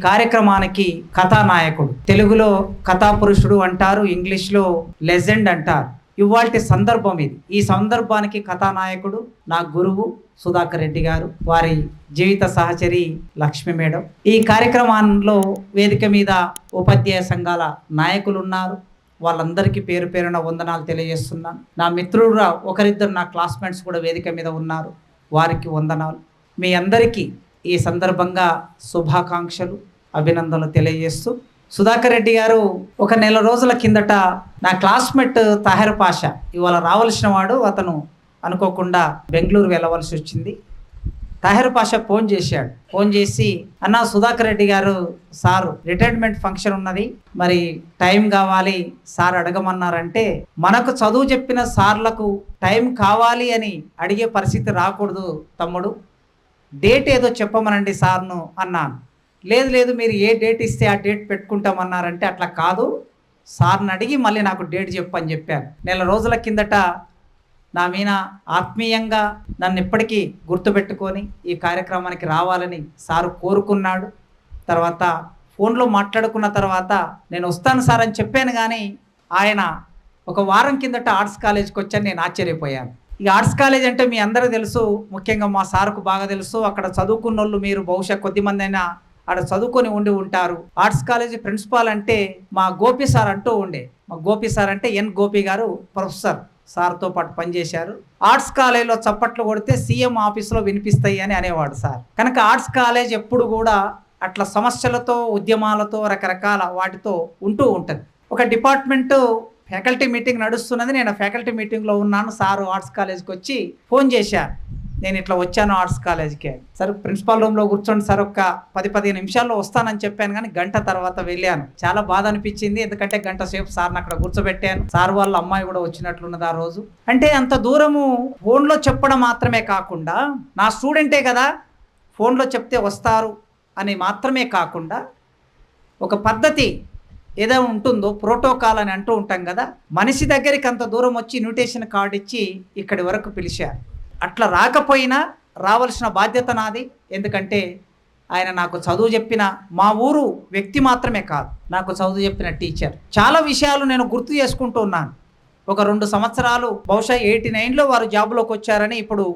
కార్యక్రమానికి కథానాయకుడు. తెలుగులో కథాపురుషుడు అంటారు ఇంగ్లీష్లో లెజెండ్ అంటారు. ఇవాల్టి సందర్భం ఇది. ఈ సందర్భానికి కథానాయకుడు నా గురువు సుధాకర్ రెడ్డి గారు వారి జీవిత సహచరి లక్ష్మి మేడం. ఈ కార్యక్రమంలో వేదిక మీద ఉపాధ్యాయ సంఘాల నాయకులు ఉన్నారు వాళ్ళందరికీ పేరు పేరున వందనాలు తెలియజేస్తున్నాను. నా మిత్రుడు ఒకరిద్దరు నా క్లాస్మేట్స్ కూడా వేదిక మీద ఉన్నారు. వారికి వందనాలు. మీ అందరికీ ఈ సందర్భంగా శుభాకాంక్షలు. అభినందనలు తెలియజేస్తూ సుధాకర్ రెడ్డి గారు ఒక నెల రోజుల కిందట నా క్లాస్మేట్ తాహెర్ పాషా ఇవాళ రావాల్సిన వాడు అతను అనుకోకుండా బెంగళూరు వెళ్ళవలసి వచ్చింది. తాహెర్ పాషా ఫోన్ చేశాడు. ఫోన్ చేసి అన్న సుధాకర్ రెడ్డి గారు సారు రిటైర్మెంట్ ఫంక్షన్ ఉన్నది. మరి టైం కావాలి సార్ అడగమన్నారంటే మనకు చదువు చెప్పిన సార్లకు టైం కావాలి అని అడిగే పరిస్థితి రాకూడదు తమ్ముడు. డేట్ ఏదో చెప్పమనండి సార్ను అన్నాను. లేదు లేదు మీరు ఏ డేట్ ఇస్తే ఆ డేట్ పెట్టుకుంటామన్నారంటే అట్లా కాదు. సార్ని అడిగి మళ్ళీ నాకు డేట్ చెప్పు అని చెప్పాను. నెల రోజుల కిందట నా మీద ఆత్మీయంగా నన్ను ఇప్పటికీ గుర్తుపెట్టుకొని ఈ కార్యక్రమానికి రావాలని సారు కోరుకున్నాడు. తర్వాత ఫోన్లో మాట్లాడుకున్న తర్వాత నేను వస్తాను సార్ అని చెప్పాను కానీ ఆయన ఒక వారం కిందట ఆర్ట్స్ కాలేజ్కి వచ్చాను నేను ఆశ్చర్యపోయాను. ఈ ఆర్ట్స్ కాలేజ్ అంటే మీ అందరికీ తెలుసు ముఖ్యంగా మా సార్కు బాగా తెలుసు. అక్కడ చదువుకున్న వాళ్ళు మీరు బహుశా కొద్దిమంది అయినా ఆడ చదువుకొని ఉండి ఉంటారు. ఆర్ట్స్ కాలేజ్ ప్రిన్సిపాల్ అంటే మా గోపి సార్ అంటూ ఉండే. మా గోపి సార్ అంటే ఎన్ గోపి గారు ప్రొఫెసర్ సార్తో పాటు పనిచేశారు. ఆర్ట్స్ కాలేజ్లో చప్పట్లు కొడితే సీఎం ఆఫీస్లో వినిపిస్తాయి అని అనేవాడు సార్. కనుక ఆర్ట్స్ కాలేజ్ ఎప్పుడు కూడా అట్లా సమస్యలతో ఉద్యమాలతో రకరకాల వాటితో ఉంటూ ఉంటుంది. ఒక డిపార్ట్మెంటు ఫ్యాకల్టీ మీటింగ్ నడుస్తున్నది. నేను ఫ్యాకల్టీ మీటింగ్లో ఉన్నాను. సారు ఆర్ట్స్ కాలేజ్కి వచ్చి ఫోన్ చేశారు. నేను ఇట్లా వచ్చాను ఆర్ట్స్ కాలేజ్కి. సరే ప్రిన్సిపాల్ రూమ్లో కూర్చోండి సార్ ఒక పది పదిహేను నిమిషాల్లో వస్తానని చెప్పాను కానీ గంట తర్వాత వెళ్ళాను. చాలా బాధ అనిపించింది. ఎందుకంటే గంట సేపు సార్ని అక్కడ కూర్చోబెట్టాను. సార్ వాళ్ళ అమ్మాయి కూడా వచ్చినట్లున్నది ఆ రోజు. అంటే అంత దూరము ఫోన్లో చెప్పడం మాత్రమే కాకుండా నా స్టూడెంటే కదా ఫోన్లో చెప్తే వస్తారు అని మాత్రమే కాకుండా ఒక పద్ధతి ఏదో ఉంటుందో ప్రోటోకాల్ అని అంటూ ఉంటాం కదా మనిషి దగ్గరికి అంత దూరం వచ్చి ఇన్విటేషన్ కార్డు ఇచ్చి ఇక్కడి వరకు పిలిచారు. అట్లా రాకపోయినా రావాల్సిన బాధ్యత నాది. ఎందుకంటే ఆయన నాకు చదువు చెప్పిన మా ఊరు వ్యక్తి మాత్రమే కాదు. నాకు చదువు చెప్పిన టీచర్. చాలా విషయాలు నేను గుర్తు చేసుకుంటూ ఉన్నాను. ఒక రెండు సంవత్సరాలు బహుశా ఎయిటీ నైన్లో వారు జాబ్లోకి వచ్చారని ఇప్పుడు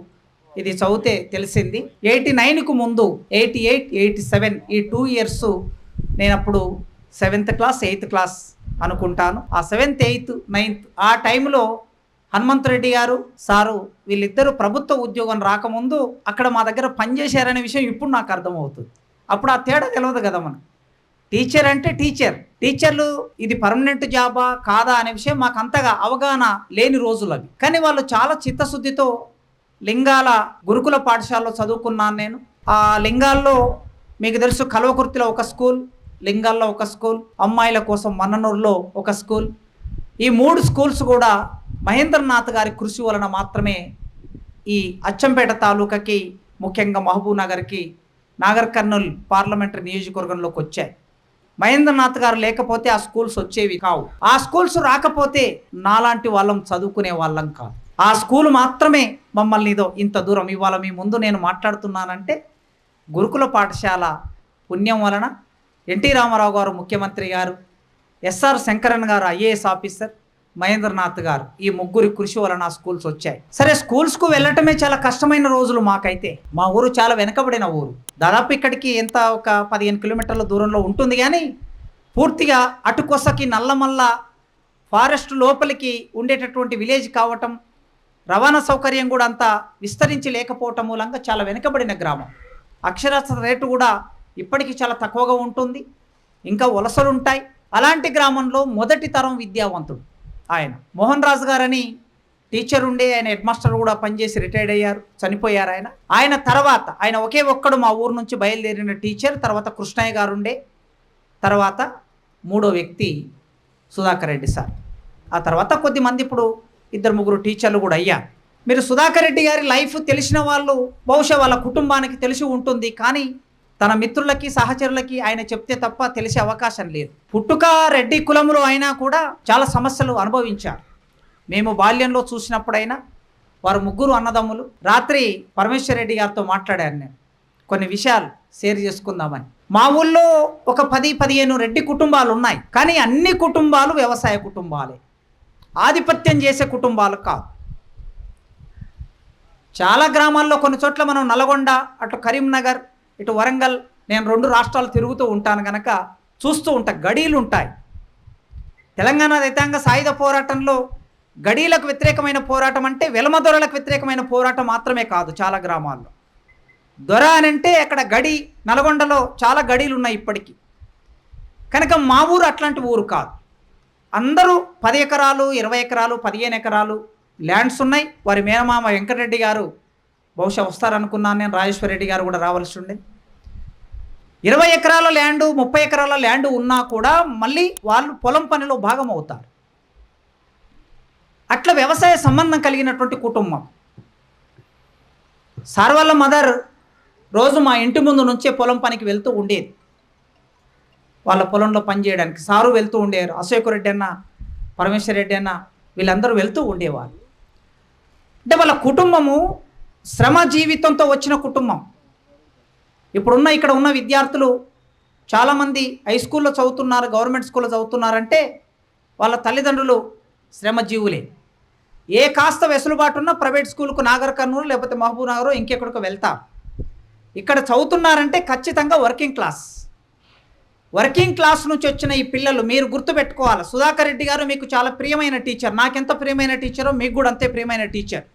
ఇది చదివితే తెలిసింది. ఎయిటీ నైన్కు ముందు ఎయిటీ ఎయిట్ ఎయిటీ సెవెన్ ఈ టూ ఇయర్స్ నేను అప్పుడు సెవెంత్ క్లాస్ ఎయిత్ క్లాస్ అనుకుంటాను. ఆ సెవెంత్ ఎయిత్ నైన్త్ ఆ టైంలో హనుమంతరెడ్డి గారు సారు వీళ్ళిద్దరూ ప్రభుత్వ ఉద్యోగం రాకముందు అక్కడ మా దగ్గర పనిచేశారనే విషయం ఇప్పుడు నాకు అర్థమవుతుంది. అప్పుడు ఆ తేడా తెలియదు కదా మనం టీచర్ అంటే టీచర్. టీచర్లు ఇది పర్మనెంట్ జాబా కాదా అనే విషయం మాకు అంతగా అవగాహన లేని రోజులు అవి కానీ వాళ్ళు చాలా చిత్తశుద్ధితో లింగాల గురుకుల పాఠశాలలో చదువుకున్నాను నేను. ఆ లింగాల్లో మీకు తెలుసు కల్వకుర్తిలో ఒక స్కూల్ లింగాల్లో ఒక స్కూల్ అమ్మాయిల కోసం మన్ననూరులో ఒక స్కూల్. ఈ మూడు స్కూల్స్ కూడా మహేంద్రనాథ్ గారి కృషి వలన మాత్రమే ఈ అచ్చంపేట తాలూకాకి ముఖ్యంగా మహబూబ్ నగర్కి నాగర్ కర్నూల్ పార్లమెంటరీ నియోజకవర్గంలోకి వచ్చాయి. మహేంద్రనాథ్ గారు లేకపోతే ఆ స్కూల్స్ వచ్చేవి కావు. ఆ స్కూల్స్ రాకపోతే నాలాంటి వాళ్ళం చదువుకునే వాళ్ళం కాదు. ఆ స్కూల్ మాత్రమే మమ్మల్ని ఇదో ఇంత దూరం ఇవాళ మీ ముందు నేను మాట్లాడుతున్నానంటే గురుకుల పాఠశాల పుణ్యం వలన ఎన్టీ రామారావు గారు ముఖ్యమంత్రి గారు ఎస్ఆర్ శంకరన్ గారు ఐఏఎస్ ఆఫీసర్ మహేంద్రనాథ్ గారు ఈ ముగ్గురి కృషి వలన స్కూల్స్ వచ్చాయి. సరే స్కూల్స్కు వెళ్ళటమే చాలా కష్టమైన రోజులు మాకైతే. మా ఊరు చాలా వెనకబడిన ఊరు. దాదాపు ఇక్కడికి ఎంత ఒక పదిహేను కిలోమీటర్ల దూరంలో ఉంటుంది కానీ పూర్తిగా అటుకొసకి నల్లమల్ల ఫారెస్ట్ లోపలికి ఉండేటటువంటి విలేజ్ కావటం రవాణా సౌకర్యం కూడా అంత విస్తరించి లేకపోవటం మూలంగా చాలా వెనుకబడిన గ్రామం. అక్షరాస్యత రేటు కూడా ఇప్పటికీ చాలా తక్కువగా ఉంటుంది. ఇంకా వలసలు ఉంటాయి అలాంటి గ్రామంలో మొదటి తరం విద్యావంతుడు ఆయన. మోహన్ రాజు గారని టీచర్ ఉండే ఆయన హెడ్ మాస్టర్ కూడా పనిచేసి రిటైర్డ్ అయ్యారు చనిపోయారు ఆయన. ఆయన తర్వాత ఆయన ఒకే ఒక్కడు మా ఊరు నుంచి బయలుదేరిన టీచర్ తర్వాత కృష్ణయ్య గారు ఉండే తర్వాత మూడో వ్యక్తి సుధాకర్ రెడ్డి సార్. ఆ తర్వాత కొద్దిమంది ఇప్పుడు ఇద్దరు ముగ్గురు టీచర్లు కూడా అయ్యారు. మీరు సుధాకర్ రెడ్డి గారి లైఫ్ తెలిసిన వాళ్ళు బహుశా వాళ్ళ కుటుంబానికి తెలిసి ఉంటుంది కానీ తన మిత్రులకి సహచరులకి ఆయన చెప్తే తప్ప తెలిసే అవకాశం లేదు. పుట్టుక రెడ్డి కులంలో అయినా కూడా చాలా సమస్యలు అనుభవించారు. మేము బాల్యంలో చూసినప్పుడైనా వారు ముగ్గురు అన్నదమ్ములు రాత్రి పరమేశ్వర్ రెడ్డి గారితో మాట్లాడాను నేను. కొన్ని విషయాలు షేర్ చేసుకుందామని. మా ఊళ్ళో ఒక పది పదిహేను రెడ్డి కుటుంబాలు ఉన్నాయి. కానీ అన్ని కుటుంబాలు వ్యవసాయ కుటుంబాలే. ఆధిపత్యం చేసే కుటుంబాలు కాదు. చాలా గ్రామాల్లో కొన్ని చోట్ల మనం నల్గొండ అటు కరీంనగర్ ఇటు వరంగల్ నేను రెండు రాష్ట్రాలు తిరుగుతూ ఉంటాను కనుక చూస్తూ ఉంటా గడీలు ఉంటాయి. తెలంగాణ రైతాంగ సాయుధ పోరాటంలో గడీలకు వ్యతిరేకమైన పోరాటం అంటే వెలమదొరలకు వ్యతిరేకమైన పోరాటం మాత్రమే కాదు చాలా గ్రామాల్లో. దొర అని అంటే అక్కడ గడి నల్గొండలో చాలా గడీలు ఉన్నాయి ఇప్పటికీ. కనుక మా ఊరు అట్లాంటి ఊరు కాదు. అందరూ పది ఎకరాలు ఇరవై ఎకరాలు పదిహేను ఎకరాలు ల్యాండ్స్ ఉన్నాయి. వారి మేనమామ వెంకటరెడ్డి గారు బహుశా వస్తారనుకున్నాను నేను రాజేశ్వర రెడ్డి గారు కూడా రావాల్సి ఉండే. ఇరవై ఎకరాల ల్యాండ్ ముప్పై ఎకరాల ల్యాండ్ ఉన్నా కూడా మళ్ళీ వాళ్ళు పొలం పనిలో భాగం అవుతారు. అట్లా వ్యవసాయ సంబంధం కలిగినటువంటి కుటుంబం. సార్ వాళ్ళ మదర్ రోజు మా ఇంటి ముందు నుంచే పొలం పనికి వెళ్తూ ఉండేది. వాళ్ళ పొలంలో పనిచేయడానికి సారు వెళ్తూ ఉండేవారు. అశోక్ రెడ్డి అన్న పరమేశ్వర రెడ్డి అన్న వీళ్ళందరూ వెళ్తూ ఉండేవారు. అంటే వాళ్ళ కుటుంబము శ్రమ జీవితంతో వచ్చిన కుటుంబం. ఇప్పుడున్న ఇక్కడ ఉన్న విద్యార్థులు చాలామంది హై స్కూల్లో చదువుతున్నారు గవర్నమెంట్ స్కూల్లో చదువుతున్నారంటే వాళ్ళ తల్లిదండ్రులు శ్రమజీవులే. ఏ కాస్త వెసులుబాటు ఉన్నా ప్రైవేట్ స్కూల్కు నాగర్ కర్నూలు లేకపోతే మహబూబ్ నగర్ ఇంకెక్కడికో వెళ్తా. ఇక్కడ చదువుతున్నారంటే ఖచ్చితంగా వర్కింగ్ క్లాస్. వర్కింగ్ క్లాస్ నుంచి వచ్చిన ఈ పిల్లలు మీరు గుర్తుపెట్టుకోవాలి. సుధాకర్ రెడ్డి గారు మీకు చాలా ప్రియమైన టీచర్. నాకెంత ప్రియమైన టీచరో మీకు కూడా అంతే ప్రియమైన టీచర్.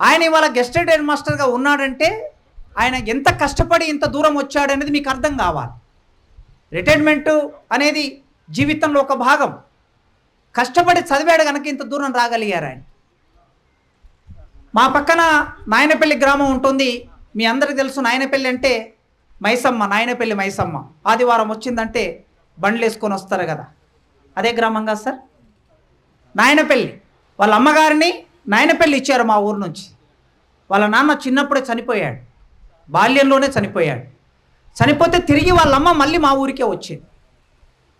ఆయన ఇవాళ గెస్టెడ్ హెడ్ మాస్టర్గా ఉన్నాడంటే ఆయన ఎంత కష్టపడి ఇంత దూరం వచ్చాడనేది మీకు అర్థం కావాలి. రిటైర్మెంట్ అనేది జీవితంలో ఒక భాగం. కష్టపడి చదివాడు కనుక ఇంత దూరం రాగలిగారు ఆయన. మా పక్కన నాయనపల్లి గ్రామం ఉంటుంది. మీ అందరికి తెలుసు నాయనపల్లి అంటే మైసమ్మ నాయనపల్లి మైసమ్మ. ఆదివారం వచ్చిందంటే బండ్లు వేసుకొని వస్తారు కదా. అదే గ్రామం కదా సార్? నాయనపల్లి. వాళ్ళ అమ్మగారిని నాయనపల్లి ఇచ్చారు మా ఊరు నుంచి. వాళ్ళ నాన్న చిన్నప్పుడే చనిపోయాడు. బాల్యంలోనే చనిపోయాడు. చనిపోతే తిరిగి వాళ్ళమ్మ మళ్ళీ మా ఊరికే వచ్చింది.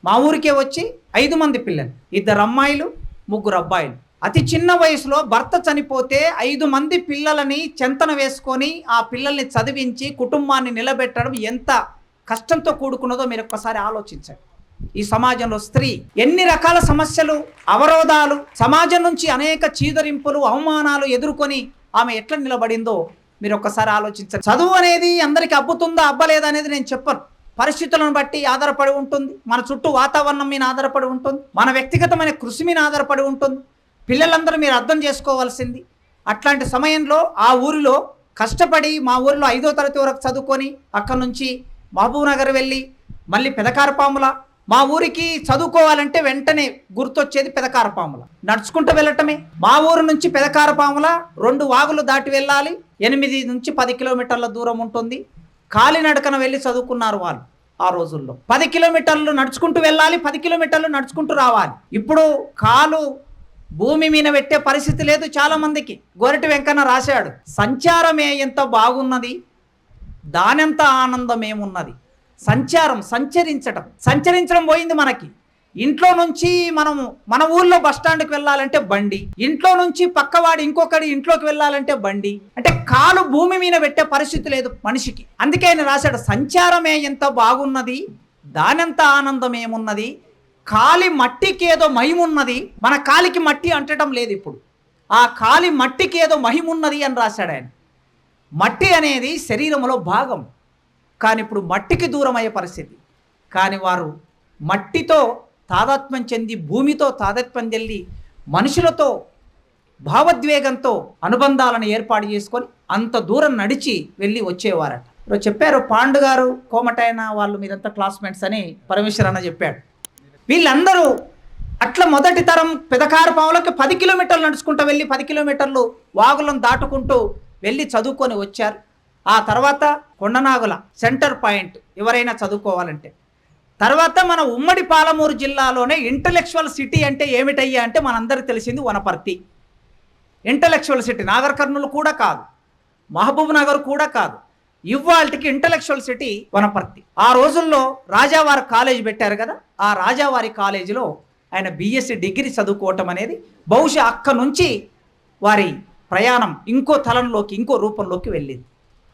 మా ఊరికే వచ్చి ఐదు మంది పిల్లలు ఇద్దరు అమ్మాయిలు ముగ్గురు అబ్బాయిలు. అతి చిన్న వయసులో భర్త చనిపోతే ఐదు మంది పిల్లలని చెంతన వేసుకొని ఆ పిల్లల్ని చదివించి కుటుంబాన్ని నిలబెట్టడం ఎంత కష్టంతో కూడుకున్నదో మీరు ఒక్కసారి ఆలోచించండి. ఈ సమాజంలో స్త్రీ ఎన్ని రకాల సమస్యలు అవరోధాలు సమాజం నుంచి అనేక చీదరింపులు అవమానాలు ఎదుర్కొని ఆమె ఎట్లా నిలబడిందో మీరు ఒక్కసారి ఆలోచించండి. చదువు అనేది అందరికీ అబ్బుతుందా అబ్బలేదా అనేది నేను చెప్పను. పరిస్థితులను బట్టి ఆధారపడి ఉంటుంది. మన చుట్టూ వాతావరణం మీద ఆధారపడి ఉంటుంది. మన వ్యక్తిగతమైన కృషి మీద ఆధారపడి ఉంటుంది. పిల్లలందరూ మీరు అర్థం చేసుకోవాల్సింది అట్లాంటి సమయంలో ఆ ఊరిలో కష్టపడి మా ఊరిలో ఐదో తరగతి వరకు చదువుకొని అక్కడి నుంచి మహబూబ్ నగర్ వెళ్ళి మళ్ళీ పెదకారపాముల మా ఊరికి చదువుకోవాలంటే వెంటనే గుర్తొచ్చేది పెదకారపాముల నడుచుకుంటూ వెళ్ళటమే. మా ఊరు నుంచి పెదకారపాముల రెండు వాగులు దాటి వెళ్ళాలి. ఎనిమిది నుంచి పది కిలోమీటర్ల దూరం ఉంటుంది. కాలినడకన వెళ్ళి చదువుకున్నారు వాళ్ళు ఆ రోజుల్లో. పది కిలోమీటర్లు నడుచుకుంటూ వెళ్ళాలి పది కిలోమీటర్లు నడుచుకుంటూ రావాలి. ఇప్పుడు కాలు భూమి మీద పెట్టే పరిస్థితి లేదు చాలా మందికి గోరటి వెంకన్న రాశాడు సంచారమే ఎంత బాగున్నది దానెంత ఆనందం ఏమున్నది సంచారం సంచరించడం సంచరించడం పోయింది మనకి. ఇంట్లో నుంచి మనము మన ఊర్లో బస్ స్టాండ్కి వెళ్ళాలంటే బండి. ఇంట్లో నుంచి పక్కవాడి ఇంకొకడి ఇంట్లోకి వెళ్ళాలంటే బండి. అంటే కాలు భూమి మీద పెట్టే పరిస్థితి లేదు మనిషికి. అందుకే ఆయన రాశాడు సంచారమే ఎంత బాగున్నది దానెంత ఆనందం ఏమున్నది కాలి మట్టికి ఏదో మహిమున్నది. మన కాలికి మట్టి అంటడం లేదు ఇప్పుడు. ఆ కాలి మట్టికి ఏదో మహిమున్నది అని రాశాడు ఆయన. మట్టి అనేది శరీరంలో భాగం. కానీ ఇప్పుడు మట్టికి దూరం అయ్యే పరిస్థితి. కానీ వారు మట్టితో తాదాత్మ్యం చెంది భూమితో తాదాత్మ్యం చెల్లి మనుషులతో భావోద్వేగంతో అనుబంధాలను ఏర్పాటు చేసుకొని అంత దూరం నడిచి వెళ్ళి వచ్చేవారట. ఇప్పుడు చెప్పారు పాండు గారు కోమటైన వాళ్ళు మీరంతా క్లాస్మేట్స్ అని పరమేశ్వర్ అన్న చెప్పాడు. వీళ్ళందరూ అట్లా మొదటి తరం పెదకారు పావులకి పది కిలోమీటర్లు నడుచుకుంటూ వెళ్ళి పది కిలోమీటర్లు వాగులను దాటుకుంటూ వెళ్ళి చదువుకొని వచ్చారు. ఆ తర్వాత కొండనాగుల సెంటర్ పాయింట్ ఎవరైనా చదువుకోవాలంటే. తర్వాత మన ఉమ్మడి పాలమూరు జిల్లాలోనే ఇంటలెక్చువల్ సిటీ అంటే ఏమిటయ్యా అంటే మనందరికి తెలిసింది Wanaparthy. Intellectual city Nagarkurnool కూడా కాదు. మహబూబ్ నగర్ కూడా కాదు. ఇవాళకి ఇంటలెక్చువల్ సిటీ వనపర్తి. ఆ రోజుల్లో రాజావారి కాలేజ్ పెట్టారు కదా ఆ రాజావారి కాలేజీలో ఆయన బీఎస్సీ డిగ్రీ చదువుకోవటం అనేది బహుశా అక్క నుంచి వారి ప్రయాణం ఇంకో తలంలోకి ఇంకో రూపంలోకి వెళ్ళింది.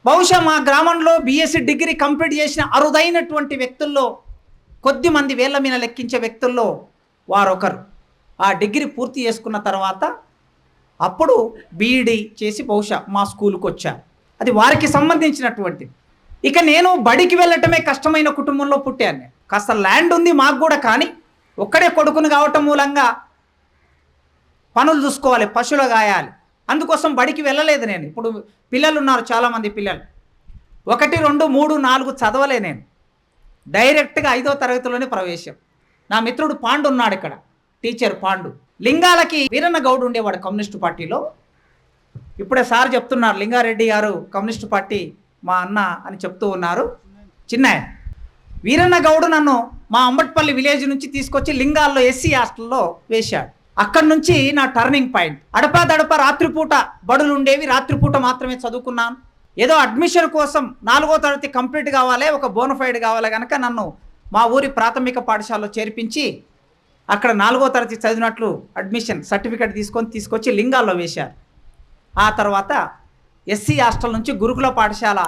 బహుశా మా గ్రామంలో బీఎస్సీ డిగ్రీ కంప్లీట్ చేసిన అరుదైనటువంటి వ్యక్తుల్లో కొద్ది మంది వేళ్ళ మీద లెక్కించే వ్యక్తుల్లో వారొకరు. ఆ డిగ్రీ పూర్తి చేసుకున్న తర్వాత అప్పుడు బీఈడి చేసి బహుశా మా స్కూల్కి వచ్చారు. అది వారికి సంబంధించినటువంటిది. ఇక నేను బడికి వెళ్ళటమే కష్టమైన కుటుంబంలో పుట్టాను నేను. కాస్త ల్యాండ్ ఉంది మాకు కూడా కానీ ఒక్కడే కొడుకును కావటం మూలంగా పనులు చూసుకోవాలి పశువులు గాయాలి. అందుకోసం బడికి వెళ్ళలేదు నేను. ఇప్పుడు పిల్లలు ఉన్నారు చాలామంది పిల్లలు. ఒకటి రెండు మూడు నాలుగు చదవలే నేను. డైరెక్ట్గా ఐదో తరగతిలోనే ప్రవేశం. నా మిత్రుడు పాండు ఉన్నాడు ఇక్కడ. టీచర్ పాండు. లింగాలకి వీరన్న గౌడ్ ఉండేవాడు కమ్యూనిస్టు పార్టీలో. ఇప్పుడే సార్ చెప్తున్నారు లింగారెడ్డి గారు కమ్యూనిస్టు పార్టీ మా అన్న అని చెప్తూ ఉన్నారు. చిన్నయ్య వీరన్న గౌడు నన్ను మా అంబట్పల్లి విలేజ్ నుంచి తీసుకొచ్చి లింగాల్లో ఎస్సీ హాస్టల్లో వేశాడు. అక్కడి నుంచి నా టర్నింగ్ పాయింట్ అడపా దడప రాత్రిపూట బడులు ఉండేవి రాత్రిపూట మాత్రమే చదువుకున్నాను ఏదో అడ్మిషన్ కోసం నాలుగో తరగతి కంప్లీట్ కావాలి ఒక బోనఫైడ్ కావాలి కనుక నన్ను మా ఊరి ప్రాథమిక పాఠశాలలో చేర్పించి అక్కడ నాలుగో తరగతి చదివినట్లు అడ్మిషన్ సర్టిఫికేట్ తీసుకొని తీసుకొచ్చి లింగాల్లో వేశారు. ఆ తర్వాత ఎస్సీ హాస్టల్ నుంచి గురుకుల పాఠశాల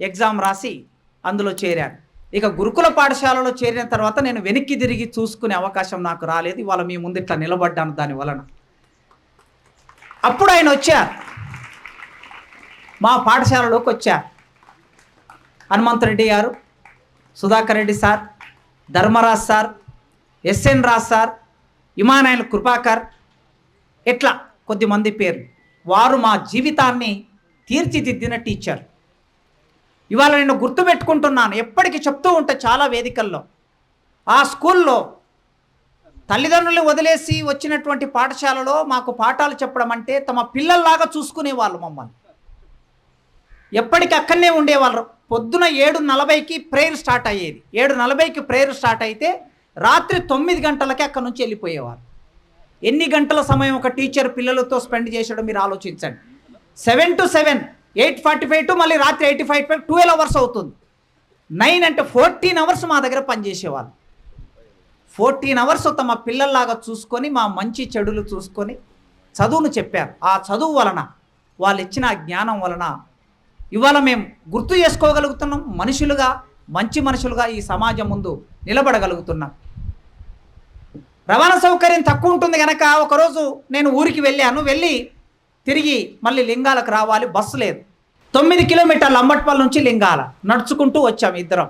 ఎగ్జామ్ రాసి అందులో చేరాను ఇక గురుకుల పాఠశాలలో చేరిన తర్వాత నేను వెనక్కి తిరిగి చూసుకునే అవకాశం నాకు రాలేదు. ఇవాళ మీ ముందు ఇట్లా నిలబడ్డాను దాని వలన. అప్పుడు ఆయన వచ్చారు. మా పాఠశాలలోకి వచ్చారు. హనుమంతరెడ్డి గారు Sudhakar Reddy sir Dharmaraj sir SN Raj sir Immanuel Krupakar ఇట్లా కొద్దిమంది పేర్లు. వారు మా జీవితాన్ని తీర్చిదిద్దిన టీచర్ ఇవాళ నేను గుర్తుపెట్టుకుంటున్నాను. ఎప్పటికీ చెప్తూ ఉంటా చాలా వేదికల్లో. ఆ స్కూల్లో తల్లిదండ్రులు వదిలేసి వచ్చినటువంటి పాఠశాలలో మాకు పాఠాలు చెప్పడం అంటే తమ పిల్లల్లాగా చూసుకునేవాళ్ళు మమ్మల్ని. ఎప్పటికీ అక్కడనే ఉండేవాళ్ళు. పొద్దున ఏడు నలభైకి ప్రేయర్ స్టార్ట్ అయ్యేది. ఏడు నలభైకి ప్రేయర్ స్టార్ట్ అయితే రాత్రి తొమ్మిది గంటలకి అక్కడ నుంచి వెళ్ళిపోయేవారు. ఎన్ని గంటల సమయం ఒక టీచర్ పిల్లలతో స్పెండ్ చేసాడో మీరు ఆలోచించండి. Seven to seven eight forty five to మళ్ళీ రాత్రి eighty five five twelve hours అవుతుంది. నైన్ అంటే ఫోర్టీన్ అవర్స్ మా దగ్గర పనిచేసేవాళ్ళు. ఫోర్టీన్ అవర్స్ తమ పిల్లల్లాగా చూసుకొని మా మంచి చెడులు చూసుకొని చదువును చెప్పారు. ఆ చదువు వలన వాళ్ళు ఇచ్చిన ఆ జ్ఞానం వలన ఇవాళ మేము గుర్తు చేసుకోగలుగుతున్నాం. మనుషులుగా మంచి మనుషులుగా ఈ సమాజం ముందు నిలబడగలుగుతున్నాం. రవాణా సౌకర్యం తక్కువ ఉంటుంది కనుక ఒకరోజు నేను ఊరికి వెళ్ళాను. వెళ్ళి తిరిగి మళ్ళీ లింగాలకు రావాలి బస్సు లేదు. తొమ్మిది కిలోమీటర్ల అంబట్పల్లి నుంచి లింగాల నడుచుకుంటూ వచ్చాం ఇద్దరం.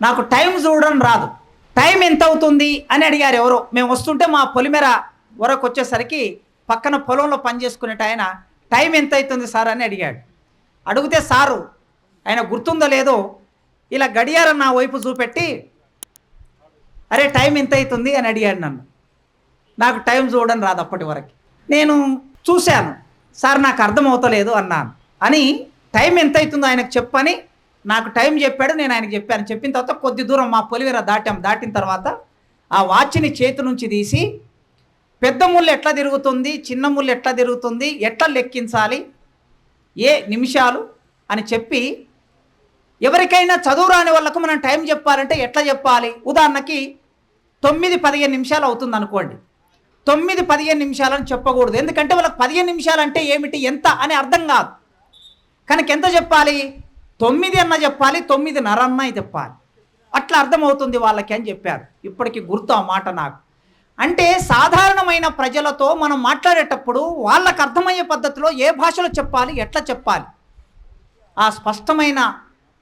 నాకు టైం చూడడం రాదు. టైం ఎంత అవుతుంది అని అడిగారు ఎవరో. మేము వస్తుంటే మా పొలిమేర వరకు వచ్చేసరికి పక్కన పొలంలో పనిచేసుకునేట ఆయన టైం ఎంత అవుతుంది సార్? అని అడిగాడు. అడిగితే సారు ఆయన గుర్తుందో లేదో ఇలా గడియారం నా వైపు చూపెట్టి అరే టైం ఎంత అవుతుంది? అని అడిగాడు నన్ను. నాకు టైం చూడడం రాదు అప్పటి వరకు. నేను చూశాను. సార్ నాకు అర్థమవుతలేదు అన్నాను. అని టైం ఎంత అవుతుందో ఆయనకు చెప్పని నాకు టైం చెప్పాడు నేను ఆయనకు చెప్పాను. చెప్పిన తర్వాత కొద్ది దూరం మా పొలివేర దాటాం. దాటిన తర్వాత ఆ వాచ్ని చేతి నుంచి తీసి పెద్ద ముళ్ళు ఎట్లా తిరుగుతుంది? చిన్న ముళ్ళు ఎట్లా తిరుగుతుంది? ఎట్లా లెక్కించాలి? ఏ నిమిషాలు? అని చెప్పి ఎవరికైనా చదువు రాని వాళ్ళకు మనం టైం చెప్పాలంటే ఎట్లా చెప్పాలి? ఉదాహరణకి తొమ్మిది పదిహేను నిమిషాలు అవుతుంది అనుకోండి తొమ్మిది పదిహేను నిమిషాలని చెప్పకూడదు. ఎందుకంటే వాళ్ళకి పదిహేను నిమిషాలు అంటే ఏమిటి? ఎంత అని అర్థం కాదు. కనుక ఎంత చెప్పాలి? తొమ్మిది అన్న చెప్పాలి తొమ్మిదిన్నర అన్న చెప్పాలి. అట్లా అర్థమవుతుంది వాళ్ళకి అని చెప్పారు. ఇప్పటికి గుర్తు ఆ మాట నాకు. అంటే సాధారణమైన ప్రజలతో మనం మాట్లాడేటప్పుడు వాళ్ళకు అర్థమయ్యే పద్ధతిలో ఏ భాషలో చెప్పాలి ఎట్లా చెప్పాలి? ఆ స్పష్టమైన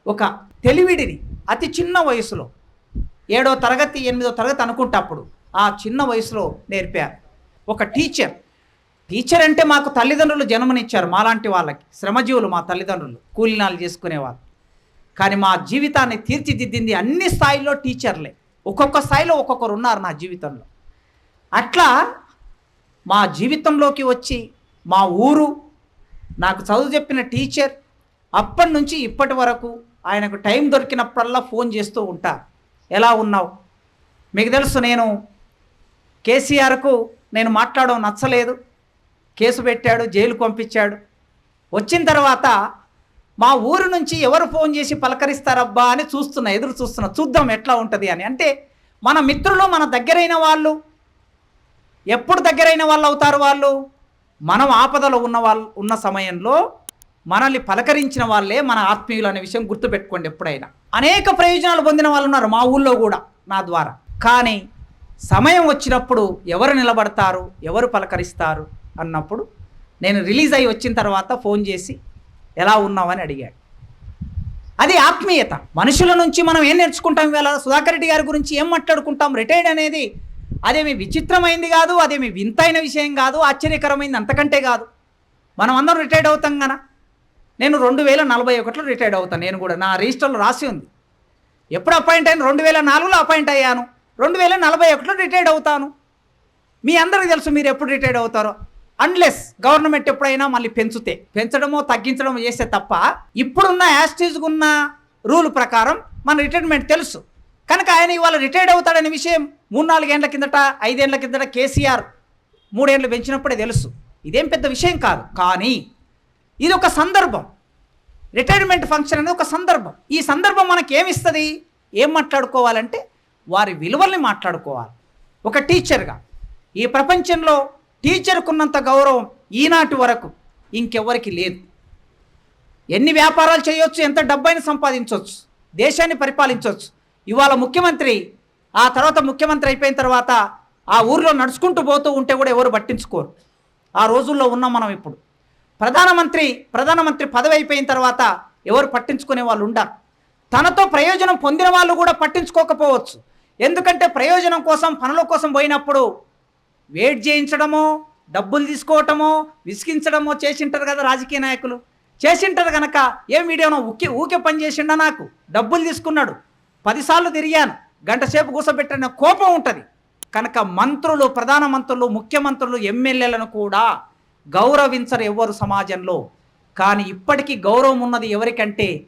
ఒక తెలివిడిని అతి చిన్న వయసులో ఏడో తరగతి ఎనిమిదో తరగతి అనుకుంటా అప్పుడు ఆ చిన్న వయసులో నేర్పారు ఒక టీచర్. టీచర్ అంటే మాకు తల్లిదండ్రులు జన్మనిచ్చారు మాలాంటి వాళ్ళకి. శ్రమజీవులు మా తల్లిదండ్రులు కూలినాలు చేసుకునేవాళ్ళు కానీ మా జీవితాన్ని తీర్చిదిద్దింది అన్ని స్థాయిల్లో టీచర్లే. ఒక్కొక్క స్థాయిలో ఒక్కొక్కరు ఉన్నారు నా జీవితంలో. అట్లా మా జీవితంలోకి వచ్చి మా ఊరు నాకు చదువు చెప్పిన టీచర్ అప్పటి నుంచి ఇప్పటి వరకు ఆయనకు టైం దొరికినప్పుడల్లా ఫోన్ చేస్తూ ఉంటా. ఎలా ఉన్నావు? మీకు తెలుసు నేను కేసీఆర్కు నేను మాట్లాడడం నచ్చలేదు. కేసు పెట్టాడు జైలు పంపించాడు. వచ్చిన తర్వాత మా ఊరు నుంచి ఎవరు ఫోన్ చేసి పలకరిస్తారబ్బా అని చూస్తున్నా ఎదురు చూస్తున్నా చూద్దాం ఎట్లా ఉంటుంది అని. అంటే మన మిత్రులు మన దగ్గరైన వాళ్ళు ఎప్పుడు దగ్గరైన వాళ్ళు అవుతారు వాళ్ళు? మనం ఆపదలో ఉన్న వాళ్ళు ఉన్న సమయంలో మనల్ని పలకరించిన వాళ్ళే మన ఆత్మీయులు అనే విషయం గుర్తుపెట్టుకోండి ఎప్పుడైనా. అనేక ప్రయోజనాలు పొందిన వాళ్ళు ఉన్నారు మా ఊళ్ళో కూడా నా ద్వారా. కానీ సమయం వచ్చినప్పుడు ఎవరు నిలబడతారు ఎవరు పలకరిస్తారు అన్నప్పుడు నేను రిలీజ్ అయ్యి వచ్చిన తర్వాత ఫోన్ చేసి ఎలా ఉన్నావని అడిగాడు. అది ఆత్మీయత. మనుషుల నుంచి మనం ఏం నేర్చుకుంటాం ఇవాళ? సుధాకర్ రెడ్డి గారి గురించి ఏం మాట్లాడుకుంటాం? రిటైర్డ్ అనేది అదేమి విచిత్రమైంది కాదు అదేమి వింతైన విషయం కాదు ఆశ్చర్యకరమైంది అంతకంటే కాదు. మనం అందరం రిటైర్డ్ అవుతాం కదా? నేను రెండు వేల నలభై ఒకటిలో రిటైర్డ్ అవుతాను. నేను కూడా నా రిజిస్టర్లో రాసి ఉంది. ఎప్పుడు అపాయింట్ అయిన రెండు వేల నాలుగులో అపాయింట్ అయ్యాను. రెండు వేల నలభై ఒకటిలో రిటైర్డ్ అవుతాను. మీ అందరికీ తెలుసు మీరు ఎప్పుడు రిటైర్డ్ అవుతారో. అన్లెస్ గవర్నమెంట్ ఎప్పుడైనా మళ్ళీ పెంచుతే. పెంచడమో తగ్గించడమో చేస్తే తప్ప ఇప్పుడున్న యాస్టీజ్గా ఉన్న రూల్ ప్రకారం మన రిటైర్మెంట్ తెలుసు. కనుక ఆయన ఇవాళ రిటైర్డ్ అవుతాడనే విషయం మూడు నాలుగేండ్ల కిందట ఐదేండ్ల కిందట కేసీఆర్ మూడేండ్లు పెంచినప్పుడే తెలుసు. ఇదేం పెద్ద విషయం కాదు. కానీ ఇది ఒక సందర్భం. రిటైర్మెంట్ ఫంక్షన్ అనేది ఒక సందర్భం. ఈ సందర్భం మనకి ఏమిస్తుంది ఏం మాట్లాడుకోవాలంటే వారి విలువల్ని మాట్లాడుకోవాలి. ఒక టీచర్గా ఈ ప్రపంచంలో టీచర్కున్నంత గౌరవం ఈనాటి వరకు ఇంకెవ్వరికి లేదు. ఎన్ని వ్యాపారాలు చేయొచ్చు ఎంత డబ్బైనా సంపాదించవచ్చు దేశాన్ని పరిపాలించవచ్చు ఇవాళ ముఖ్యమంత్రి ఆ తర్వాత ముఖ్యమంత్రి అయిపోయిన తర్వాత ఆ ఊర్లో నడుచుకుంటూ పోతూ ఉంటే కూడా ఎవరు పట్టించుకోరు. ఆ రోజుల్లో ఉన్నాం మనం ఇప్పుడు. ప్రధానమంత్రి ప్రధానమంత్రి పదవి అయిపోయిన తర్వాత ఎవరు పట్టించుకునే వాళ్ళు ఉండరు. తనతో ప్రయోజనం పొందిన వాళ్ళు కూడా పట్టించుకోకపోవచ్చు. ఎందుకంటే ప్రయోజనం కోసం పనుల కోసం పోయినప్పుడు వెయిట్ చేయించడమో డబ్బులు తీసుకోవటమో విసిగించడమో చేసింటారు కదా రాజకీయ నాయకులు. చేసింటారు కనుక ఏ మీడియానో ఊకే ఊకే పని చేసిండా నాకు? డబ్బులు తీసుకున్నాడు. పదిసార్లు తిరిగాను. గంట సేపు కూర్చోబెట్టిన కోపం ఉంటుంది. కనుక మంత్రులు ప్రధానమంత్రులు ముఖ్యమంత్రులు ఎమ్మెల్యేలను కూడా గౌరవించరు ఎవ్వరు సమాజంలో. కానీ ఇప్పటికీ గౌరవం ఉన్నది ఎవరికంటే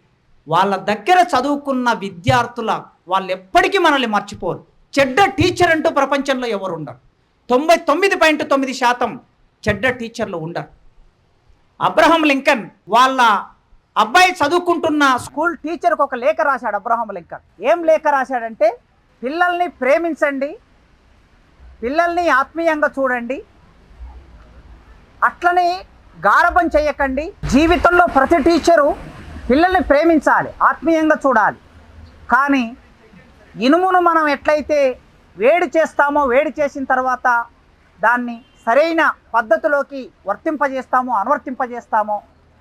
వాళ్ళ దగ్గర చదువుకున్న విద్యార్థుల వాళ్ళు ఎప్పటికీ మనల్ని మర్చిపోరు. చెడ్డ టీచర్ అంటూ ప్రపంచంలో ఎవరు ఉండరు తొంభై తొమ్మిది పాయింట్ తొమ్మిది శాతం చెడ్డ టీచర్లు ఉండరు. అబ్రహం లింకన్ వాళ్ళ అబ్బాయి చదువుకుంటున్న స్కూల్ టీచర్కి ఒక లేఖ రాశాడు అబ్రహం లింకన్. ఏం లేఖ రాశాడంటే పిల్లల్ని ప్రేమించండి పిల్లల్ని ఆత్మీయంగా చూడండి అట్లనే గారభం చేయకండి. జీవితంలో ప్రతి టీచరు పిల్లల్ని ప్రేమించాలి ఆత్మీయంగా చూడాలి. కానీ ఇనుమును మనం ఎట్లయితే వేడి చేస్తామో వేడి చేసిన తర్వాత దాన్ని సరైన పద్ధతిలోకి వర్తింపజేస్తామో అనువర్తింపజేస్తామో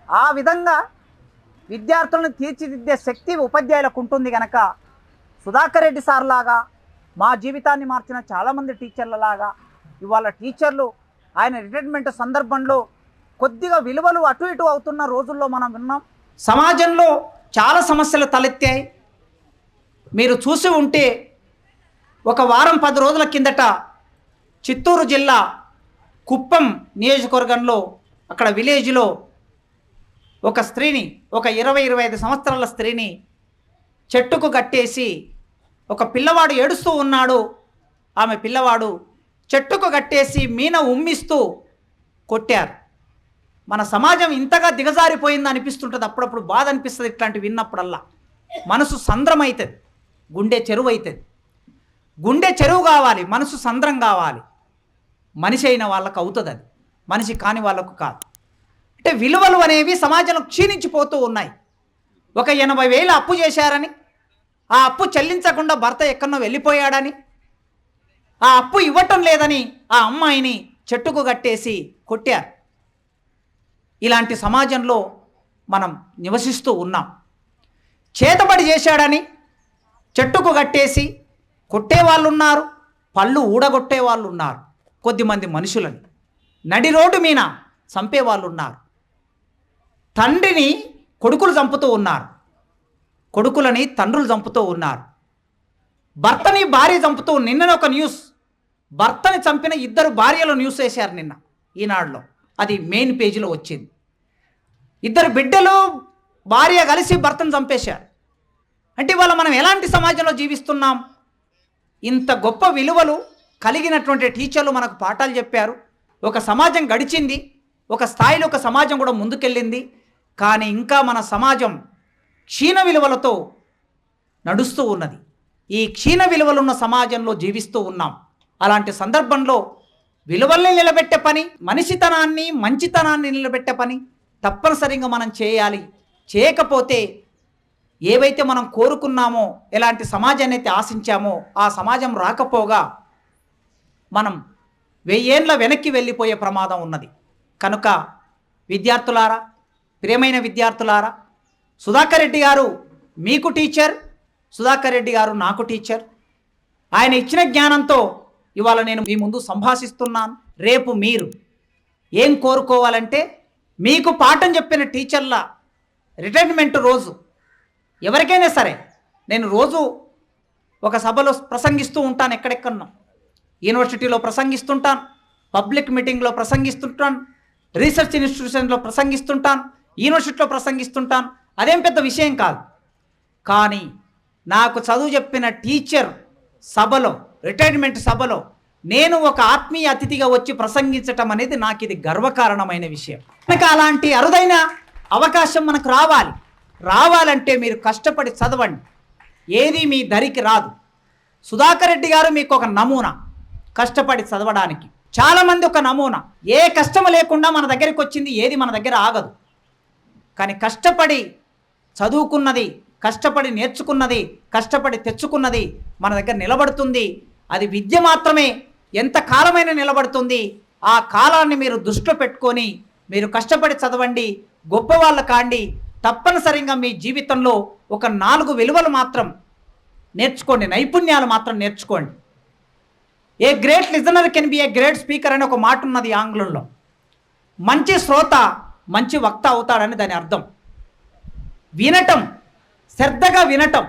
ఆ విధంగా విద్యార్థులను తీర్చిదిద్దే శక్తి ఉపాధ్యాయులకు ఉంటుంది కనుక సుధాకర్ రెడ్డి సార్ లాగా మా జీవితాన్ని మార్చిన చాలామంది టీచర్లలాగా ఇవాళ టీచర్లు ఆయన రిటైర్మెంట్ సందర్భంలో కొద్దిగా విలువలు అటు ఇటు అవుతున్న రోజుల్లో మనం విన్నాం. సమాజంలో చాలా సమస్యలు తలెత్తాయి. మీరు చూసి ఉంటే ఒక వారం పది రోజుల కిందట చిత్తూరు జిల్లా కుప్పం నియోజకవర్గంలో అక్కడ విలేజ్లో ఒక స్త్రీని ఒక ఇరవై ఇరవై ఐదు సంవత్సరాల స్త్రీని చెట్టుకు కట్టేసి ఒక పిల్లవాడు ఏడుస్తూ ఉన్నాడు. ఆమె పిల్లవాడు చెట్టుకు కట్టేసి మీన ఉమ్మిస్తూ కొట్టారు. మన సమాజం ఇంతగా దిగజారిపోయింది అనిపిస్తుంటుంది. అప్పుడప్పుడు బాధ అనిపిస్తుంది ఇట్లాంటివి విన్నప్పుడల్లా. మనసు సంద్రమవుతుంది గుండె చెరువు అవుతుంది గుండె చెరువు కావాలి మనసు సంద్రం కావాలి. మనిషి అయిన వాళ్ళకు అవుతుంది అది. మనిషి కాని వాళ్ళకు కాదు. అంటే విలువలు అనేవి సమాజంలో క్షీణించిపోతూ ఉన్నాయి. ఒక ఎనభై వేలు అప్పు చేశారని ఆ అప్పు చెల్లించకుండా భర్త ఎక్కడో వెళ్ళిపోయాడని ఆ అప్పు ఇవ్వటం లేదని ఆ అమ్మాయిని చెట్టుకు కట్టేసి కొట్టారు. ఇలాంటి సమాజంలో మనం నివసిస్తూ ఉన్నాం. చేతబడి చేశాడని చెట్టుకు కట్టేసి కొట్టే వాళ్ళు ఉన్నారు పళ్ళు ఊడగొట్టే వాళ్ళు ఉన్నారు కొద్దిమంది మనుషులని. నడి రోడ్డు మీద చంపే వాళ్ళు ఉన్నారు తండ్రిని కొడుకులు చంపుతూ ఉన్నారు. కొడుకులని తండ్రులు చంపుతూ ఉన్నారు. భర్తని భార్య చంపుతూ నిన్న ఒక న్యూస్. భర్తని చంపిన ఇద్దరు భార్యలు న్యూస్ వేశారు నిన్న ఈనాడులో. అది మెయిన్ పేజీలో వచ్చింది. ఇద్దరు బిడ్డలు భార్య కలిసి భర్తను చంపేశారు. అంటే ఇవాళ మనం ఎలాంటి సమాజంలో జీవిస్తున్నాం? ఇంత గొప్ప విలువలు కలిగినటువంటి టీచర్లు మనకు పాఠాలు చెప్పారు. ఒక సమాజం గడిచింది. ఒక స్థాయిలో ఒక సమాజం కూడా ముందుకెళ్ళింది. కానీ ఇంకా మన సమాజం క్షీణ విలువలతో నడుస్తూ ఉన్నది. ఈ క్షీణ విలువలున్న సమాజంలో జీవిస్తూ ఉన్నాం. అలాంటి సందర్భంలో విలువల్ని నిలబెట్టే పని మనిషితనాన్ని మంచితనాన్ని నిలబెట్టే పని తప్పనిసరిగా మనం చేయాలి. చేయకపోతే ఏవైతే మనం కోరుకున్నామో ఎలాంటి సమాజాన్ని అయితే ఆశించామో ఆ సమాజం రాకపోగా మనం వెయ్యేండ్ల వెనక్కి వెళ్ళిపోయే ప్రమాదం ఉన్నది. కనుక విద్యార్థులారా ప్రియమైన విద్యార్థులారా సుధాకర్ రెడ్డి గారు మీకు టీచర్ సుధాకర్ రెడ్డి గారు నాకు టీచర్. ఆయన ఇచ్చిన జ్ఞానంతో ఇవాళ నేను మీ ముందు సంభాషిస్తున్నాను. రేపు మీరు ఏం కోరుకోవాలంటే మీకు పాఠం చెప్పిన టీచర్ల రిటైర్మెంట్ రోజు ఎవరికైనా సరే నేను రోజు ఒక సభలో ప్రసంగిస్తూ ఉంటాను ఎక్కడెక్కడో యూనివర్సిటీలో ప్రసంగిస్తుంటాను పబ్లిక్ మీటింగ్లో ప్రసంగిస్తుంటాను రీసెర్చ్ ఇన్స్టిట్యూషన్లో ప్రసంగిస్తుంటాను యూనివర్సిటీలో ప్రసంగిస్తుంటాను. అదేం పెద్ద విషయం కాదు. కానీ నాకు చదువు చెప్పిన టీచర్ సభలో రిటైర్మెంట్ సభలో నేను ఒక ఆత్మీయ అతిథిగా వచ్చి ప్రసంగించటం అనేది నాకు ఇది గర్వకారణమైన విషయం. కనుక అలాంటి అరుదైన అవకాశం మనకు రావాలి. రావాలంటే మీరు కష్టపడి చదవండి. ఏది మీ దరికి రాదు. సుధాకర్ రెడ్డి గారు మీకు ఒక నమూనా కష్టపడి చదవడానికి. చాలామంది ఒక నమూనా. ఏ కష్టం లేకుండా మన దగ్గరికి వచ్చింది ఏది మన దగ్గర ఆగదు. కానీ కష్టపడి చదువుకున్నది కష్టపడి నేర్చుకున్నది కష్టపడి తెచ్చుకున్నది మన దగ్గర నిలబడుతుంది. అది విద్య మాత్రమే. ఎంత కాలమైన నిలబడుతుంది. ఆ కాలాన్ని మీరు దృష్టిలో పెట్టుకొని మీరు కష్టపడి చదవండి గొప్పవాళ్ళు కాండి తప్పనిసరిగా మీ జీవితంలో ఒక నాలుగు విలువలు మాత్రం నేర్చుకోండి. నైపుణ్యాలు మాత్రం నేర్చుకోండి. A great listener can be a great speaker అని ఒక మాట ఉన్నది ఆంగ్లంలో. మంచి శ్రోత మంచి వక్త అవుతాడని దాని అర్థం. వినటం శ్రద్ధగా వినటం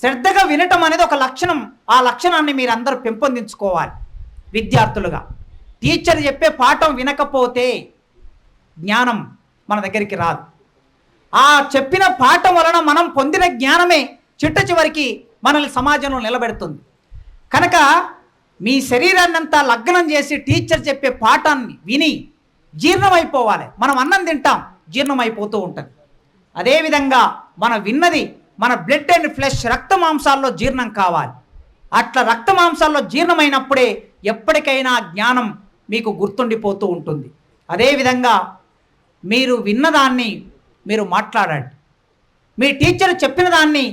శ్రద్ధగా వినటం అనేది ఒక లక్షణం. ఆ లక్షణాన్ని మీరు అందరూ పెంపొందించుకోవాలి విద్యార్థులుగా. టీచర్ చెప్పే పాఠం వినకపోతే జ్ఞానం మన దగ్గరికి రాదు. ఆ చెప్పిన పాఠం వలన మనం పొందిన జ్ఞానమే చిట్ట చివరికి మనల్ని సమాజంలో నిలబెడుతుంది. కనుక మీ శరీరాన్ని అంతా లగ్నం చేసి టీచర్ చెప్పే పాఠాన్ని విని జీర్ణమైపోవాలి. మనం అన్నం తింటాం జీర్ణమైపోతూ ఉంటుంది. అదేవిధంగా మన విన్నది మన బ్లడ్ అండ్ ఫ్లెష్ రక్త మాంసాల్లో జీర్ణం కావాలి. అట్లా రక్త మాంసాల్లో జీర్ణమైనప్పుడే ఎప్పటికైనా జ్ఞానం మీకు గుర్తుండిపోతూ ఉంటుంది. అదేవిధంగా మీరు విన్నదాన్ని మీరు మాట్లాడండి. మీ టీచర్ చెప్పిన దాన్ని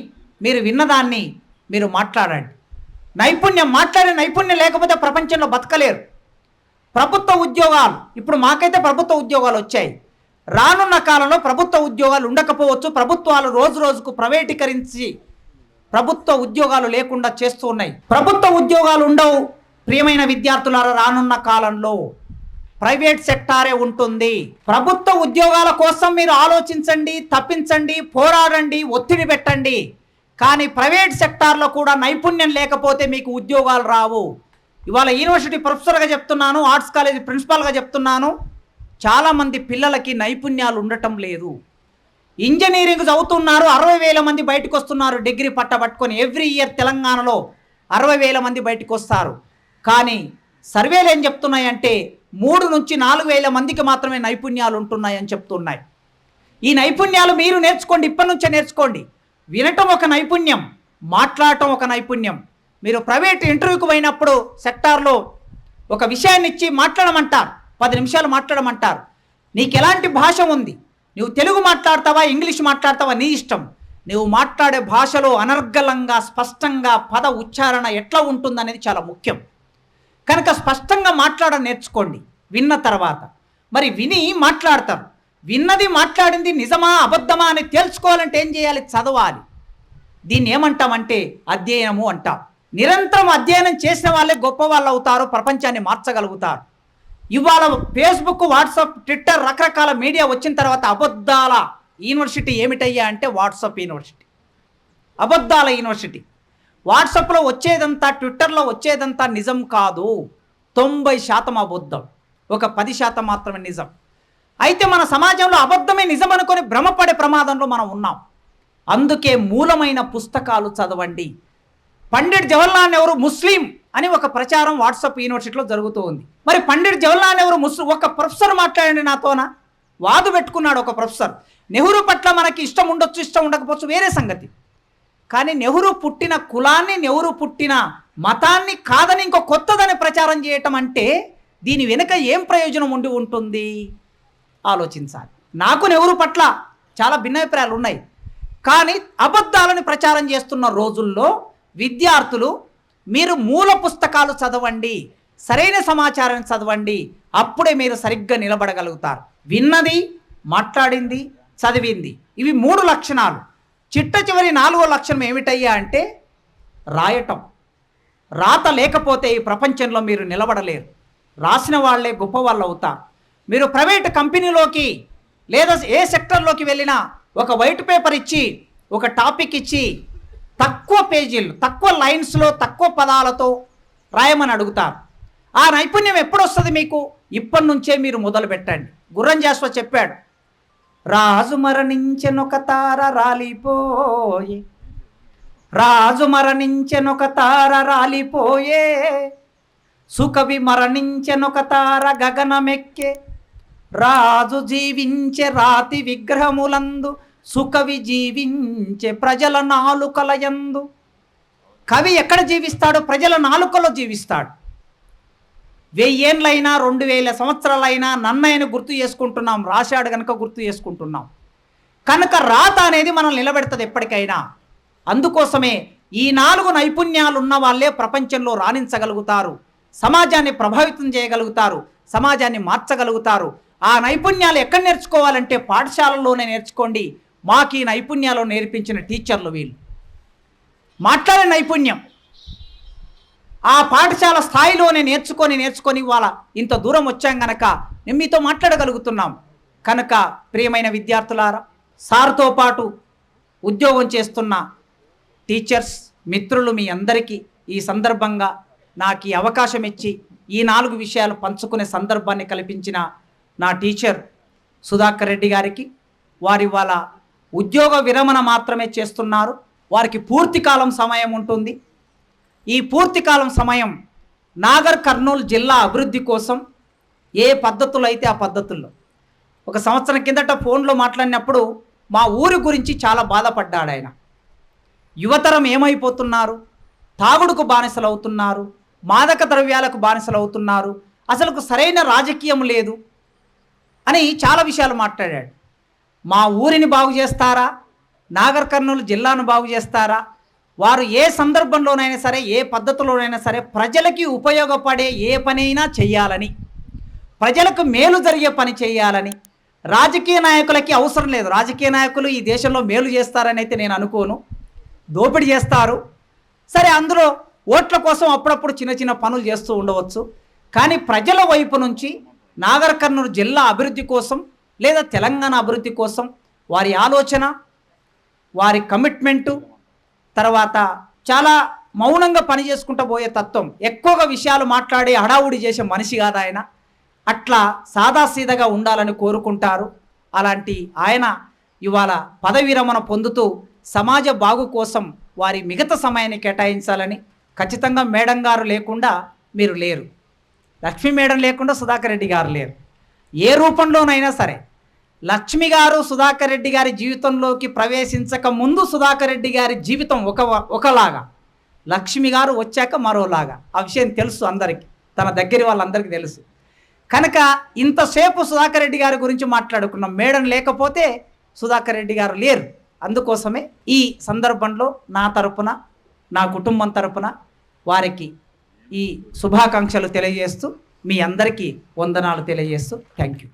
మీరు విన్నదాన్ని మీరు మాట్లాడండి. నైపుణ్యం మాట్లాడే నైపుణ్యం లేకపోతే ప్రపంచంలో బతకలేరు. ప్రభుత్వ ఉద్యోగాలు ఇప్పుడు మాకైతే ప్రభుత్వ ఉద్యోగాలు వచ్చాయి. రానున్న కాలంలో ప్రభుత్వ ఉద్యోగాలు ఉండకపోవచ్చు. ప్రభుత్వాలు రోజు రోజుకు ప్రైవేటీకరించి ప్రభుత్వ ఉద్యోగాలు లేకుండా చేస్తూ ఉన్నాయి. ప్రభుత్వ ఉద్యోగాలు ఉండవు. ప్రియమైన విద్యార్థులారా రానున్న కాలంలో ప్రైవేట్ సెక్టారే ఉంటుంది. ప్రభుత్వ ఉద్యోగాల కోసం మీరు ఆలోచించండి తప్పించండి పోరాడండి ఒత్తిడి పెట్టండి. కానీ ప్రైవేట్ సెక్టార్లో కూడా నైపుణ్యం లేకపోతే మీకు ఉద్యోగాలు రావు. ఇవాళ యూనివర్సిటీ ప్రొఫెసర్గా చెప్తున్నాను ఆర్ట్స్ కాలేజ్ ప్రిన్సిపాల్గా చెప్తున్నాను. చాలామంది పిల్లలకి నైపుణ్యాలు ఉండటం లేదు. ఇంజనీరింగ్ చదువుతున్నారు అరవై వేల మంది బయటకు వస్తున్నారు డిగ్రీ పట్టబట్టుకొని ఎవ్రీ ఇయర్ తెలంగాణలో అరవై వేల మంది బయటకు వస్తారు కానీ సర్వేలు ఏం చెప్తున్నాయంటే మూడు నుంచి నాలుగు వేల మందికి మాత్రమే నైపుణ్యాలు ఉంటున్నాయని చెప్తున్నాయి. ఈ నైపుణ్యాలు మీరు నేర్చుకోండి ఇప్పటి నుంచే నేర్చుకోండి. వినటం ఒక నైపుణ్యం మాట్లాడటం ఒక నైపుణ్యం. మీరు ప్రైవేట్ ఇంటర్వ్యూకి పోయినప్పుడు సెక్టార్లో ఒక విషయాన్ని ఇచ్చి మాట్లాడమంటారు. పది నిమిషాలు మాట్లాడమంటారు. నీకు ఎలాంటి భాష ఉంది? నువ్వు తెలుగు మాట్లాడతావా ఇంగ్లీష్ మాట్లాడతావా? నీ ఇష్టం. నువ్వు మాట్లాడే భాషలో అనర్గళంగా స్పష్టంగా పద ఉచ్చారణ ఎట్లా ఉంటుందనేది చాలా ముఖ్యం. కనుక స్పష్టంగా మాట్లాడడం నేర్చుకోండి. విన్న తర్వాత. మరి విని మాట్లాడతారు. విన్నది మాట్లాడింది నిజమా అబద్ధమా అని తెలుసుకోవాలంటే ఏం చేయాలి? చదవాలి. దీన్ని ఏమంటామంటే అధ్యయనము అంటాం. నిరంతరం అధ్యయనం చేసిన వాళ్ళే గొప్ప వాళ్ళు అవుతారు ప్రపంచాన్ని మార్చగలుగుతారు. ఇవాళ ఫేస్బుక్ వాట్సాప్ ట్విట్టర్ రకరకాల మీడియా వచ్చిన తర్వాత అబద్ధాల యూనివర్సిటీ ఏమిటయ్యా అంటే వాట్సాప్ యూనివర్సిటీ. అబద్ధాల యూనివర్సిటీ. వాట్సాప్లో వచ్చేదంతా ట్విట్టర్లో వచ్చేదంతా నిజం కాదు. తొంభై శాతం అబద్ధం. ఒక పది శాతం మాత్రమే నిజం. అయితే మన సమాజంలో అబద్ధమే నిజం అనుకొని భ్రమపడే ప్రమాదంలో మనం ఉన్నాం. అందుకే మూలమైన పుస్తకాలు చదవండి. పండిట్ జవహర్లాల్ నెహ్రూ ముస్లిం అని ఒక ప్రచారం వాట్సాప్ యూనివర్సిటీలో జరుగుతూ ఉంది. మరి పండిట్ జవహర్లాల్ నెహ్రూ ముస్లిం ఒక ప్రొఫెసర్ మాట్లాడండి నాతోన? వాదు పెట్టుకున్నాడు ఒక ప్రొఫెసర్. నెహ్రూ పట్ల మనకి ఇష్టం ఉండొచ్చు ఇష్టం ఉండకపోవచ్చు వేరే సంగతి. కానీ నెహ్రూ పుట్టిన కులాన్ని నెహ్రూ పుట్టిన మతాన్ని కాదని ఇంకో కొత్తదని ప్రచారం చేయటం అంటే దీని వెనుక ఏం ప్రయోజనం ఉండి ఉంటుంది? ఆలోచించాలి. నాకు నెహ్రూ పట్ల చాలా భిన్నాభిప్రాయాలు ఉన్నాయి. కానీ అబద్ధాలను ప్రచారం చేస్తున్న రోజుల్లో విద్యార్థులు మీరు మూల పుస్తకాలు చదవండి సరైన సమాచారాన్ని చదవండి అప్పుడే మీరు సరిగ్గా నిలబడగలుగుతారు. విన్నది మాట్లాడింది చదివింది. ఇవి మూడు లక్షణాలు. చిట్ట చివరి నాలుగో లక్షణం ఏమిటయ్యా అంటే రాయటం. రాత లేకపోతే ఈ ప్రపంచంలో మీరు నిలబడలేరు. రాసిన వాళ్ళే గొప్ప వాళ్ళు అవుతారు మీరు ప్రైవేట్ కంపెనీలోకి లేదా ఏ సెక్టర్లోకి వెళ్ళినా ఒక వైట్ పేపర్ ఇచ్చి ఒక టాపిక్ ఇచ్చి తక్కువ పేజీలు తక్కువ లైన్స్లో తక్కువ పదాలతో రాయమని అడుగుతారు. ఆ నైపుణ్యం ఎప్పుడు వస్తుంది మీకు? ఇప్పటి నుంచే మీరు మొదలు పెట్టండి గుర్రం జాస్వ చెప్పాడు రాజు మరణించెనొక తార రాలిపోయే. రాజు మరణించెనొక తార రాలిపోయే. సుకవి మరణించెనొక తార గగనమెక్కే. రాజు జీవించే రాతి విగ్రహములందు సుకవి జీవించే ప్రజల నాలుకలయందు కవి ఎక్కడ జీవిస్తాడు ప్రజల నాలుకలో జీవిస్తాడు. వెయ్యేళ్ళైనా రెండు వేల సంవత్సరాలైనా నన్నయ్యను గుర్తు చేసుకుంటున్నాం రాశాడు కనుక గుర్తు చేసుకుంటున్నాం. కనుక రాత అనేది మనం నిలబెడుతుంది ఎప్పటికైనా. అందుకోసమే ఈ నాలుగు నైపుణ్యాలు ఉన్న వాళ్ళే ప్రపంచంలో రాణించగలుగుతారు. సమాజాన్ని ప్రభావితం చేయగలుగుతారు సమాజాన్ని మార్చగలుగుతారు. ఆ నైపుణ్యాలు ఎక్కడ నేర్చుకోవాలంటే పాఠశాలల్లోనే నేర్చుకోండి. మాకు ఈ నైపుణ్యాలు నేర్పించిన టీచర్లు వీళ్ళు. మాట్లాడే నైపుణ్యం. ఆ పాఠశాల స్థాయిలోనే నేర్చుకొని నేర్చుకొని వాళ్ళ ఇంత దూరం వచ్చాం గనక నేను మీతో మాట్లాడగలుగుతున్నాం. కనుక ప్రియమైన విద్యార్థులారా సార్తో పాటు ఉద్యోగం చేస్తున్న టీచర్స్ మిత్రులు మీ అందరికీ ఈ సందర్భంగా నాకు ఈ అవకాశం ఇచ్చి ఈ నాలుగు విషయాలు పంచుకునే సందర్భాన్ని కల్పించిన నా టీచర్ సుధాకర్ రెడ్డి గారికి వారి వాళ్ళ ఉద్యోగ విరమణ మాత్రమే చేస్తున్నారు. వారికి పూర్తి కాలం సమయం ఉంటుంది. ఈ పూర్తికాలం సమయం నాగర్ కర్నూలు జిల్లా అభివృద్ధి కోసం ఏ పద్ధతులు అయితే ఆ పద్ధతుల్లో. ఒక సంవత్సరం కిందట ఫోన్లో మాట్లాడినప్పుడు మా ఊరి గురించి చాలా బాధపడ్డాడు ఆయన. యువతరం ఏమైపోతున్నారు? తాగుడుకు బానిసలు అవుతున్నారు. మాదక ద్రవ్యాలకు బానిసలు అవుతున్నారు. అసలుకు సరైన రాజకీయం లేదు అని చాలా విషయాలు మాట్లాడాడు. మా ఊరిని బాగు చేస్తారా? నాగర్ కర్నూలు జిల్లాను బాగు చేస్తారా? వారు ఏ సందర్భంలోనైనా సరే ఏ పద్ధతిలోనైనా సరే ప్రజలకి ఉపయోగపడే ఏ పనైనా చెయ్యాలని ప్రజలకు మేలు జరిగే పని చేయాలని రాజకీయ నాయకులకి అవసరం లేదు. రాజకీయ నాయకులు ఈ దేశంలో మేలు చేస్తారని అయితే నేను అనుకోను. దోపిడీ చేస్తారు. సరే అందులో ఓట్ల కోసం అప్పుడప్పుడు చిన్న చిన్న పనులు చేస్తూ ఉండవచ్చు. కానీ ప్రజల వైపు నుంచి నాగర్ కర్నూలు జిల్లా అభివృద్ధి కోసం లేదా తెలంగాణ అభివృద్ధి కోసం వారి ఆలోచన వారి కమిట్మెంటు తర్వాత చాలా మౌనంగా పని చేసుకుంటూ పోయే తత్వం. ఎక్కువగా విషయాలు మాట్లాడి హడావుడి చేసే మనిషి కాదు ఆయన. అట్లా సాదాసీదగా ఉండాలని కోరుకుంటారు. అలాంటి ఆయన ఇవాళ పదవి విరమణ పొందుతూ సమాజ బాగు కోసం వారి మిగతా సమయాన్ని కేటాయించాలని ఖచ్చితంగా మేడం గారు లేకుండా మీరు లేరు. లక్ష్మీ మేడం లేకుండా సుధాకర్ రెడ్డి గారు లేరు. ఏ రూపంలోనైనా సరే లక్ష్మి గారు సుధాకర్ రెడ్డి గారి జీవితంలోకి ప్రవేశించక ముందు సుధాకర్ రెడ్డి గారి జీవితం ఒక ఒకలాగా. లక్ష్మి గారు వచ్చాక మరోలాగా. ఆ విషయం తెలుసు అందరికీ. తన దగ్గర వాళ్ళందరికీ తెలుసు. కనుక ఇంతసేపు సుధాకర్ రెడ్డి గారి గురించి మాట్లాడుకున్నాం. మేడం లేకపోతే సుధాకర్ రెడ్డి గారు లేరు. అందుకోసమే ఈ సందర్భంలో నా తరపున నా కుటుంబం తరపున వారికి ఈ శుభాకాంక్షలు తెలియజేస్తూ మీ అందరికీ వందనాలు తెలియజేస్తూ థ్యాంక్ యూ.